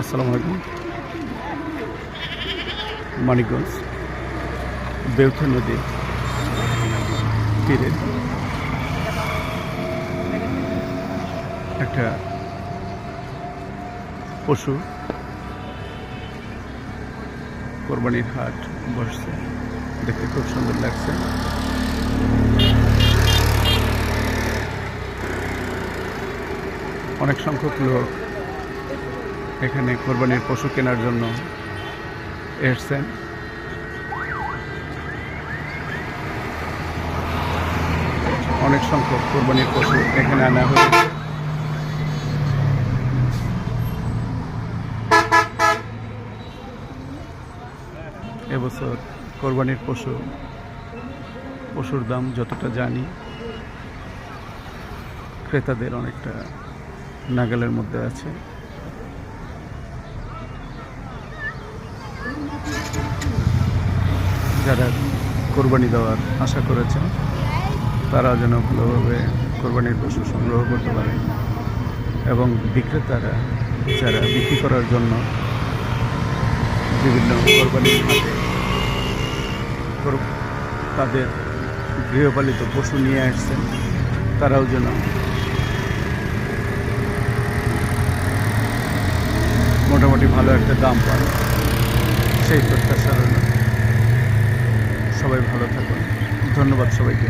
আসসালামু আলাইকুম। মানিকগঞ্জ, বেউথা নদী তীরে একটা পশু কোরবানির হাট বসছে। দেখতে খুব সুন্দর লাগছে। অনেক সংখ্যক লোক এখানে কোরবানির পশু কেনার জন্য এসছেন। অনেক সংখ্যক কোরবানির পশু এখানে আনা হয়েছে। এবছর কোরবানির পশু, পশুর দাম যতটা জানি, ক্রেতাদের অনেকটা নাগালের মধ্যে আছে। যারা কোরবানি দেওয়ার আশা করেছেন। তারা যেন ভালোভাবে কোরবানির পশু সংগ্রহ করতে পারে এবং বিক্রেতারা যারা বিক্রি করার জন্য বিভিন্ন কোরবানির কোর- তাদের গৃহপালিত পশু নিয়ে আসছেন, তারাও যেন মোটামুটি ভালো একটা দাম পান সেই প্রত্যাশা সবাই ভালো থাকুন। ধন্যবাদ সবাইকে।